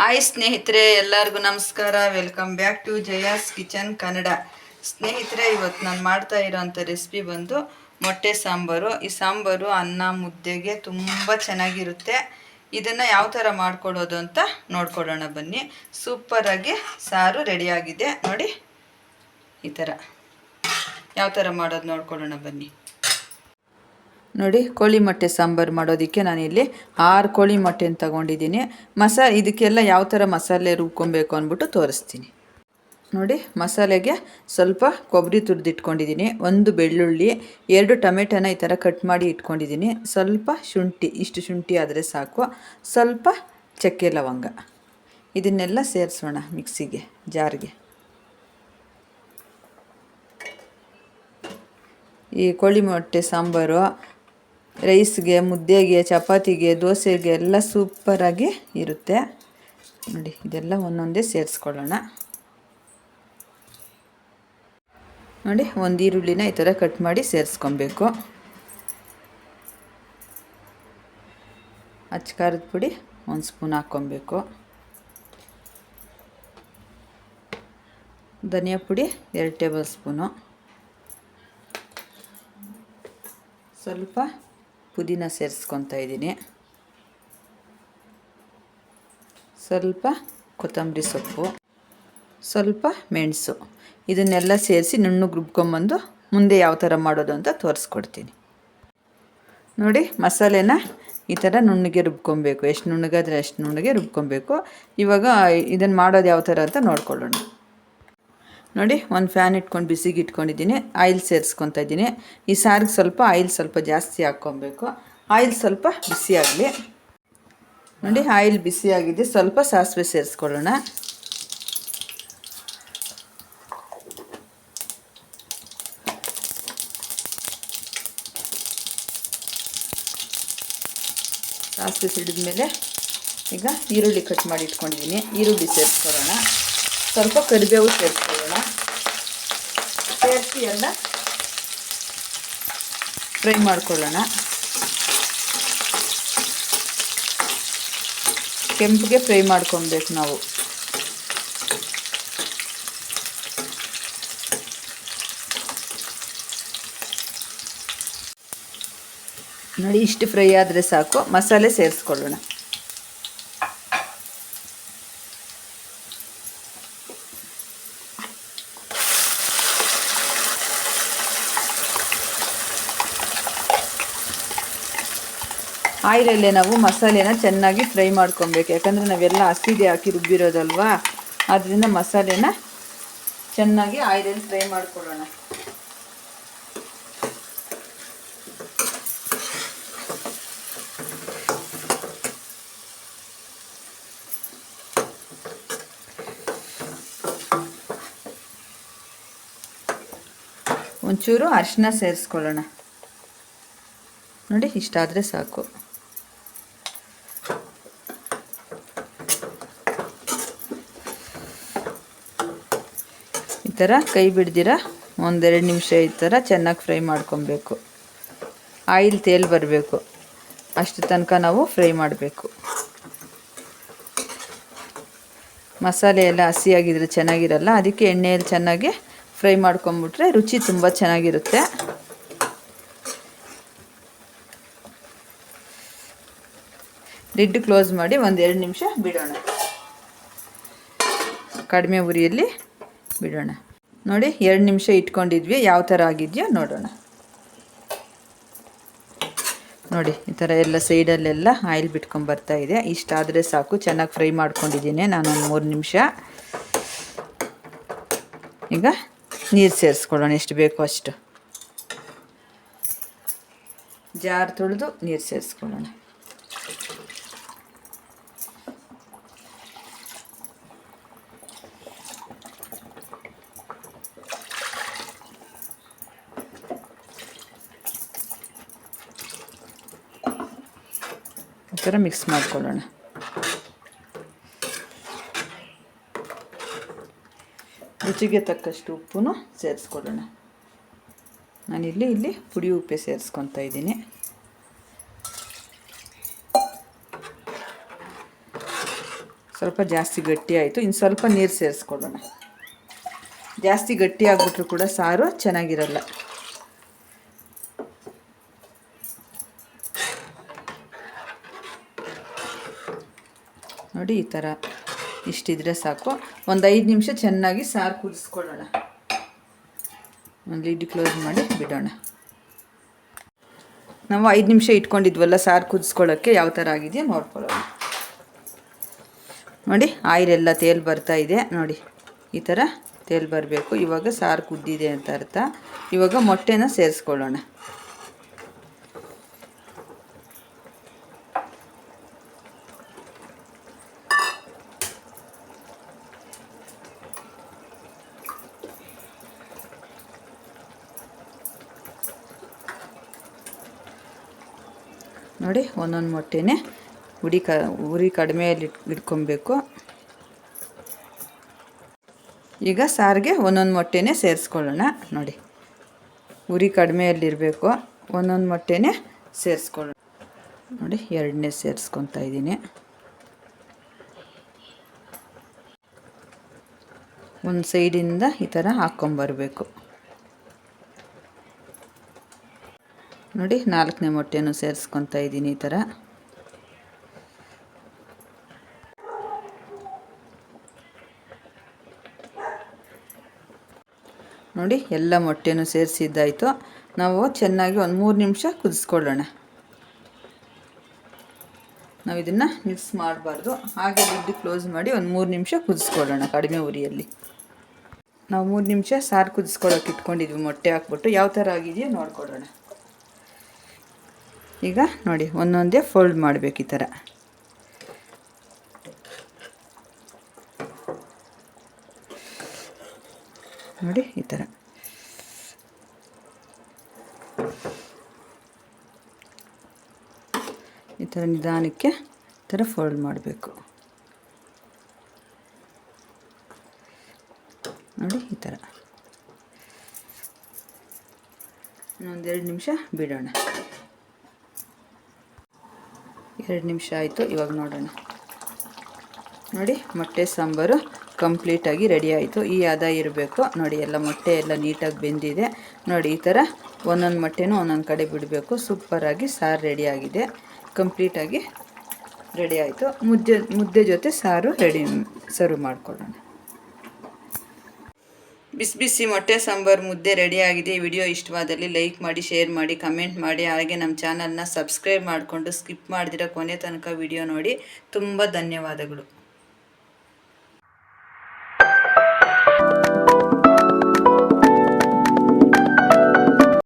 Hi ಸ್ನೇಹಿತರೆ, ಎಲ್ಲರಿಗೂ ನಮಸ್ಕಾರ. Welcome back to Jaya's kitchen Kannada ಸ್ನೇಹಿತರೆ, ಇವತ್ತು ನಾನು ಮಾಡ್ತಾ ಇರೋಂಥ ರೆಸಿಪಿ ಬಂದು ಮೊಟ್ಟೆ ಸಾಂಬಾರು. ಈ ಸಾಂಬಾರು ಅನ್ನ ಮುದ್ದೆಗೆ ತುಂಬ ಚೆನ್ನಾಗಿರುತ್ತೆ. ಇದನ್ನು ಯಾವ ಥರ ಮಾಡ್ಕೊಡೋದು ಅಂತ ನೋಡ್ಕೊಳ್ಳೋಣ ಬನ್ನಿ. ಸೂಪರಾಗಿ ಸಾರು ರೆಡಿಯಾಗಿದೆ ನೋಡಿ, ಈ ಥರ ಯಾವ ಥರ ಮಾಡೋದು ನೋಡ್ಕೊಳ್ಳೋಣ ಬನ್ನಿ. ನೋಡಿ, ಕೋಳಿ ಮೊಟ್ಟೆ ಸಾಂಬಾರು ಮಾಡೋದಕ್ಕೆ ನಾನಿಲ್ಲಿ ಆರು ಕೋಳಿ ಮೊಟ್ಟೆನ ತಗೊಂಡಿದ್ದೀನಿ. ಮಸಾ, ಇದಕ್ಕೆಲ್ಲ ಯಾವ ಥರ ಮಸಾಲೆ ರುಬ್ಕೊಬೇಕು ಅಂದ್ಬಿಟ್ಟು ತೋರಿಸ್ತೀನಿ. ನೋಡಿ, ಮಸಾಲೆಗೆ ಸ್ವಲ್ಪ ಕೊಬ್ಬರಿ ತುರಿದಿಟ್ಕೊಂಡಿದ್ದೀನಿ. ಒಂದು ಬೆಳ್ಳುಳ್ಳಿ, ಎರಡು ಟೊಮೆಟೊನ ಈ ಥರ ಕಟ್ ಮಾಡಿ ಇಟ್ಕೊಂಡಿದ್ದೀನಿ. ಸ್ವಲ್ಪ ಶುಂಠಿ, ಇಷ್ಟು ಶುಂಠಿ ಆದರೆ ಸಾಕು. ಸ್ವಲ್ಪ ಚಕ್ಕೆ ಲವಂಗ. ಇದನ್ನೆಲ್ಲ ಸೇರಿಸೋಣ ಮಿಕ್ಸಿಗೆ, ಜಾರಿಗೆ. ಈ ಕೋಳಿ ಮೊಟ್ಟೆ ಸಾಂಬಾರು ರೈಸ್ಗೆ, ಮುದ್ದೆಗೆ, ಚಪಾತಿಗೆ, ದೋಸೆಗೆ ಎಲ್ಲ ಸೂಪರಾಗಿ ಇರುತ್ತೆ. ನೋಡಿ, ಇದೆಲ್ಲ ಒಂದೊಂದೇ ಸೇರಿಸ್ಕೊಳ್ಳೋಣ. ನೋಡಿ, ಒಂದು ಈರುಳ್ಳಿನ ಈ ಥರ ಕಟ್ ಮಾಡಿ ಸೇರಿಸ್ಕೊಬೇಕು. ಅಚ್ಚ ಖಾರದ ಪುಡಿ ಒಂದು ಸ್ಪೂನ್ ಹಾಕ್ಕೊಬೇಕು. ಧನಿಯಾ ಪುಡಿ ಎರಡು ಟೇಬಲ್ ಸ್ಪೂನು ಸ್ವಲ್ಪ ಪುದೀನ ಸೇರಿಸ್ಕೊತಾ ಇದ್ದೀನಿ. ಸ್ವಲ್ಪ ಕೊತ್ತಂಬರಿ ಸೊಪ್ಪು, ಸ್ವಲ್ಪ ಮೆಣಸು. ಇದನ್ನೆಲ್ಲ ಸೇರಿಸಿ ನುಣ್ಣಗೆ ರುಬ್ಕೊಂಬಂದು ಮುಂದೆ ಯಾವ ಥರ ಮಾಡೋದು ಅಂತ ತೋರಿಸ್ಕೊಡ್ತೀನಿ. ನೋಡಿ, ಮಸಾಲೆನ ಈ ಥರ ನುಣ್ಣಗೆ ರುಬ್ಕೊಬೇಕು. ಎಷ್ಟು ನುಣ್ಣಗಾದರೆ ಅಷ್ಟು ನುಣ್ಣಗೆ ರುಬ್ಕೊಬೇಕು. ಇವಾಗ ಇದನ್ನು ಮಾಡೋದು ಯಾವ ಥರ ಅಂತ ನೋಡ್ಕೊಳ್ಳೋಣ. ನೋಡಿ, ಒಂದು ಫ್ಯಾನ್ ಇಟ್ಕೊಂಡು ಬಿಸಿಗೆ ಇಟ್ಕೊಂಡಿದ್ದೀನಿ ಆಯಿಲ್ ಸೇರಿಸ್ಕೊತಾ ಇದ್ದೀನಿ. ಈ ಸಾರಿಗೆ ಸ್ವಲ್ಪ ಆಯಿಲ್ ಸ್ವಲ್ಪ ಜಾಸ್ತಿ ಹಾಕ್ಕೊಬೇಕು. ಆಯಿಲ್ ಸ್ವಲ್ಪ ಬಿಸಿಯಾಗಲಿ ನೋಡಿ, ಆಯಿಲ್ ಬಿಸಿಯಾಗಿದೆ ಸ್ವಲ್ಪ ಸಾಸಿವೆ ಸೇರಿಸ್ಕೊಳ್ಳೋಣ. ಸಾಸಿವೆ ಸಿಡಿದ ಮೇಲೆ ಈಗ ಈರುಳ್ಳಿ ಕಟ್ ಮಾಡಿ ಇಟ್ಕೊಂಡಿದ್ದೀನಿ. ಈರುಳ್ಳಿ ಸೇರಿಸ್ಕೊಳ್ಳೋಣ. ಸ್ವಲ್ಪ ಕರಿಬೇವು ಸೇರಿಸ್ಕೊಳ್ಳೋಣ ಸೇರಿಸಿ ಎಲ್ಲ ಫ್ರೈ ಮಾಡ್ಕೊಳ್ಳೋಣ. ಕೆಂಪಿಗೆ ಫ್ರೈ ಮಾಡ್ಕೊಬೇಕು ನಾವು. ನೋಡಿ, ಇಷ್ಟು ಫ್ರೈ ಆದರೆ ಸಾಕು. ಮಸಾಲೆ ಸೇರಿಸ್ಕೊಳ್ಳೋಣ. ಆಯಿಲಲ್ಲೇ ನಾವು ಮಸಾಲೆನ ಚೆನ್ನಾಗಿ ಫ್ರೈ ಮಾಡ್ಕೊಬೇಕು. ಯಾಕಂದರೆ ನಾವೆಲ್ಲ ಹಸಿದೆ ಹಾಕಿ ರುಬ್ಬಿರೋದಲ್ವಾ? ಆದ್ದರಿಂದ ಮಸಾಲೆನ ಚೆನ್ನಾಗಿ ಆಯಿಲಲ್ಲಿ ಫ್ರೈ ಮಾಡ್ಕೊಳ್ಳೋಣ. ಒಂಚೂರು ಅರಿಶಿನ ಸೇರಿಸ್ಕೊಳ್ಳೋಣ. ನೋಡಿ, ಇಷ್ಟಾದರೆ ಸಾಕು. ಥರ ಕೈ ಬಿಡ್ದಿರ? ಒಂದೆರಡು ನಿಮಿಷ ಈ ಥರ ಚೆನ್ನಾಗಿ ಫ್ರೈ ಮಾಡ್ಕೊಬೇಕು. ಆಯಿಲ್ ತೇಲ್ ಬರಬೇಕು. ಅಷ್ಟು ತನಕ ನಾವು ಫ್ರೈ ಮಾಡಬೇಕು. ಮಸಾಲೆ ಎಲ್ಲ ಹಸಿಯಾಗಿದ್ರೆ ಚೆನ್ನಾಗಿರಲ್ಲ, ಅದಕ್ಕೆ ಎಣ್ಣೆಯಲ್ಲಿ ಚೆನ್ನಾಗಿ ಫ್ರೈ ಮಾಡ್ಕೊಂಬಿಟ್ರೆ ರುಚಿ ತುಂಬ ಚೆನ್ನಾಗಿರುತ್ತೆ. ಲಿಡ್ ಕ್ಲೋಸ್ ಮಾಡಿ ಒಂದೆರಡು ನಿಮಿಷ ಬಿಡೋಣ. ಕಡಿಮೆ ಉರಿಯಲ್ಲಿ ಬಿಡೋಣ. ನೋಡಿ, ಎರಡು ನಿಮಿಷ ಇಟ್ಕೊಂಡಿದ್ವಿ. ಯಾವ ಥರ ಆಗಿದೆಯೋ ನೋಡೋಣ. ನೋಡಿ, ಈ ಥರ ಎಲ್ಲ ಸೈಡಲ್ಲೆಲ್ಲ ಆಯಿಲ್ ಬಿಟ್ಕೊಂಡು ಇದೆ. ಇಷ್ಟಾದರೆ ಸಾಕು. ಚೆನ್ನಾಗಿ ಫ್ರೈ ಮಾಡ್ಕೊಂಡಿದ್ದೀನಿ ನಾನೊಂದು ಮೂರು ನಿಮಿಷ. ಈಗ ನೀರು ಸೇರಿಸ್ಕೊಳ್ಳೋಣ. ಎಷ್ಟು ಬೇಕೋ ಅಷ್ಟು. ಜಾರ್ ತೊಳೆದು ನೀರು ಸೇರಿಸ್ಕೊಳ್ಳೋಣ. ಥರ ಮಿಕ್ಸ್ ಮಾಡ್ಕೊಳ್ಳೋಣ. ರುಚಿಗೆ ತಕ್ಕಷ್ಟು ಉಪ್ಪು ಸೇರಿಸ್ಕೊಳ್ಳೋಣ. ನಾನಿಲ್ಲಿ ಇಲ್ಲಿ ಪುಡಿ ಉಪ್ಪೆ ಸೇರಿಸ್ಕೊತಾ ಇದ್ದೀನಿ. ಸ್ವಲ್ಪ ಜಾಸ್ತಿ ಗಟ್ಟಿ ಆಯಿತು. ಇನ್ನು ಸ್ವಲ್ಪ ನೀರು ಸೇರಿಸ್ಕೊಳ್ಳೋಣ. ಜಾಸ್ತಿ ಗಟ್ಟಿ ಆಗಿಬಿಟ್ರು ಕೂಡ ಸಾರು ಚೆನ್ನಾಗಿರಲ್ಲ. ನೋಡಿ ಈ ಥರ ಇಷ್ಟಿದ್ರೆ ಸಾಕು. ಒಂದು ಐದು ನಿಮಿಷ ಚೆನ್ನಾಗಿ ಸಾರು ಕುದಿಸ್ಕೊಳ್ಳೋಣ. ಒಂದು ಲಿಡ್ ಕ್ಲೋಸ್ ಮಾಡಿ ಬಿಡೋಣ. ನಾವು ಐದು ನಿಮಿಷ ಇಟ್ಕೊಂಡಿದ್ವಲ್ಲ ಸಾರು ಕುದಿಸ್ಕೊಳ್ಳೋಕ್ಕೆ ಯಾವ ಥರ ಆಗಿದೆಯೋ ನೋಡ್ಕೊಳ್ಳೋಣ ನೋಡಿ, ಆಯಿಲ್ ಎಲ್ಲ ತೇಲ್ ಬರ್ತಾ ಇದೆ. ನೋಡಿ, ಈ ಥರ ತೇಲ್ ಬರಬೇಕು. ಇವಾಗ ಸಾರು ಕುದ್ದಿದೆ ಅಂತ ಅರ್ಥ. ಇವಾಗ ಮೊಟ್ಟೆನ ಸೇರಿಸ್ಕೊಳ್ಳೋಣ. ನೋಡಿ, ಒಂದೊಂದು ಮೊಟ್ಟೆನೇ ಉಡಿ ಕ, ಉರಿ ಕಡಿಮೆಯಲ್ಲಿ ಇಟ್, ಇಟ್ಕೊಬೇಕು. ಈಗ ಸಾರಿಗೆ ಒಂದೊಂದು ಮೊಟ್ಟೆನೇ ಸೇರಿಸ್ಕೊಳ್ಳೋಣ. ನೋಡಿ, ಉರಿ ಕಡಿಮೆಯಲ್ಲಿರಬೇಕು ಒಂದೊಂದು ಮೊಟ್ಟೆನೇ ಸೇರಿಸ್ಕೊಳ್ಳೋಣ. ನೋಡಿ, ಎರಡನೇ ಸೇರಿಸ್ಕೊತಾ ಇದ್ದೀನಿ. ಒಂದು ಸೈಡಿಂದ ಈ ಥರ ಹಾಕ್ಕೊಂಬರ್ಬೇಕು ನೋಡಿ, ನಾಲ್ಕನೇ ಮೊಟ್ಟೆನೂ ಸೇರಿಸ್ಕೊತಾ ಇದ್ದೀನಿ ಈ ಥರ. ನೋಡಿ, ಎಲ್ಲ ಮೊಟ್ಟೆನೂ ಸೇರಿಸಿದ್ದಾಯಿತು ನಾವು ಚೆನ್ನಾಗಿ ಒಂದು ಮೂರು ನಿಮಿಷ ಕುದಿಸ್ಕೊಳ್ಳೋಣ. ನಾವು ಇದನ್ನು ಮಿಕ್ಸ್ ಮಾಡಬಾರ್ದು. ಹಾಗೆ ಬಿದ್ದು ಕ್ಲೋಸ್ ಮಾಡಿ ಒಂದು ಮೂರು ನಿಮಿಷ ಕುದಿಸ್ಕೊಳ್ಳೋಣ ಕಡಿಮೆ ಉರಿಯಲ್ಲಿ. ನಾವು ಮೂರು ನಿಮಿಷ ಸಾರು ಕುದಿಸ್ಕೊಳ್ಳೋಕೆ ಇಟ್ಕೊಂಡಿದ್ವಿ, ಮೊಟ್ಟೆ ಹಾಕ್ಬಿಟ್ಟು. ಯಾವ ಥರ ಆಗಿದೆಯೋ ನೋಡ್ಕೊಳ್ಳೋಣ. ಈಗ ನೋಡಿ, ಒಂದೊಂದೇ ಫೋಲ್ಡ್ ಮಾಡಬೇಕು ಈ ಥರ. ನೋಡಿ, ಈ ಥರ. ಈ ಥರ ನಿಧಾನಕ್ಕೆ ಈ ಥರ ಫೋಲ್ಡ್ ಮಾಡಬೇಕು. ನೋಡಿ, ಈ ಥರ. ಇನ್ನೊಂದೆರಡು ನಿಮಿಷ ಬಿಡೋಣ. ಎರಡು ನಿಮಿಷ ಆಯಿತು, ಇವಾಗ ನೋಡೋಣ. ನೋಡಿ, ಮೊಟ್ಟೆ ಸಾಂಬಾರು ಕಂಪ್ಲೀಟಾಗಿ ರೆಡಿ ಆಯಿತು. ಈ ಅದ ಇರಬೇಕು. ನೋಡಿ, ಎಲ್ಲ ಮೊಟ್ಟೆ ಎಲ್ಲ ನೀಟಾಗಿ ಬೆಂದಿದೆ. ನೋಡಿ, ಈ ಥರ ಒಂದೊಂದು ಮೊಟ್ಟೆನೂ ಒಂದೊಂದು ಕಡೆ ಬಿಡಬೇಕು. ಸೂಪರಾಗಿ ಸಾರು ರೆಡಿ ಆಗಿದೆ. ಕಂಪ್ಲೀಟಾಗಿ ರೆಡಿ ಆಯಿತು. ಮುದ್ದೆ ಮುದ್ದೆ ಜೊತೆ ಸಾರು ರೆಡಿ ಸರ್ವ್ ಮಾಡ್ಕೊಳ್ಳೋಣ. ಬಿಸಿ ಬಿಸಿ ಮೊಟ್ಟೆ ಸಾಂಬಾರ್ ಮುದ್ದೆ ರೆಡಿ ಆಗಿದೆ. ಈ ವಿಡಿಯೋ ಇಷ್ಟವಾದಲ್ಲಿ ಲೈಕ್ ಮಾಡಿ, ಶೇರ್ ಮಾಡಿ, ಕಮೆಂಟ್ ಮಾಡಿ. ಹಾಗೆ ನಮ್ಮ ಚಾನಲ್ನ ಸಬ್ಸ್ಕ್ರೈಬ್ ಮಾಡಿಕೊಂಡು ಸ್ಕಿಪ್ ಮಾಡಿದಿರೋ ಕೊನೆ ತನಕ ವಿಡಿಯೋ ನೋಡಿ. ತುಂಬ ಧನ್ಯವಾದಗಳು.